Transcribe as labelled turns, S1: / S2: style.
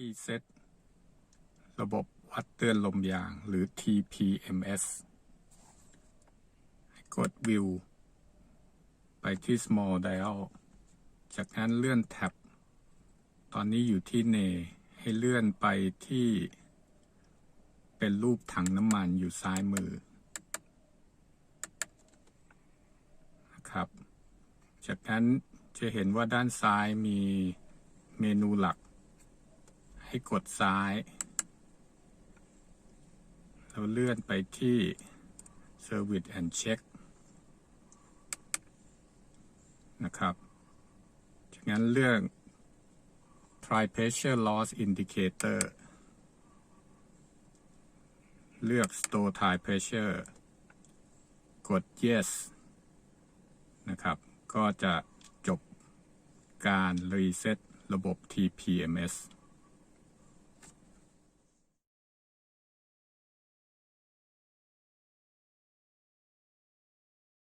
S1: ที่เซตระบบวัดเตือนลมยางหรือ TPMS ให้กด View ไปที่ Small Dial จากนั้นเลื่อนแท็บ ตอนนี้อยู่ที่เน ให้เลื่อนไปที่เป็นรูปถังน้ำมันอยู่ซ้ายมือนะครับ จากนั้นจะเห็นว่าด้านซ้ายมีเมนูหลัก ให้กดซ้าย เราเลื่อนไปที่ Service and Check นะครับจากนั้นเลือก Try Pressure Loss Indicator เลือก Store Tire Pressure กด Yes นะครับ ก็จะจบการรีเซ็ตระบบ TPMS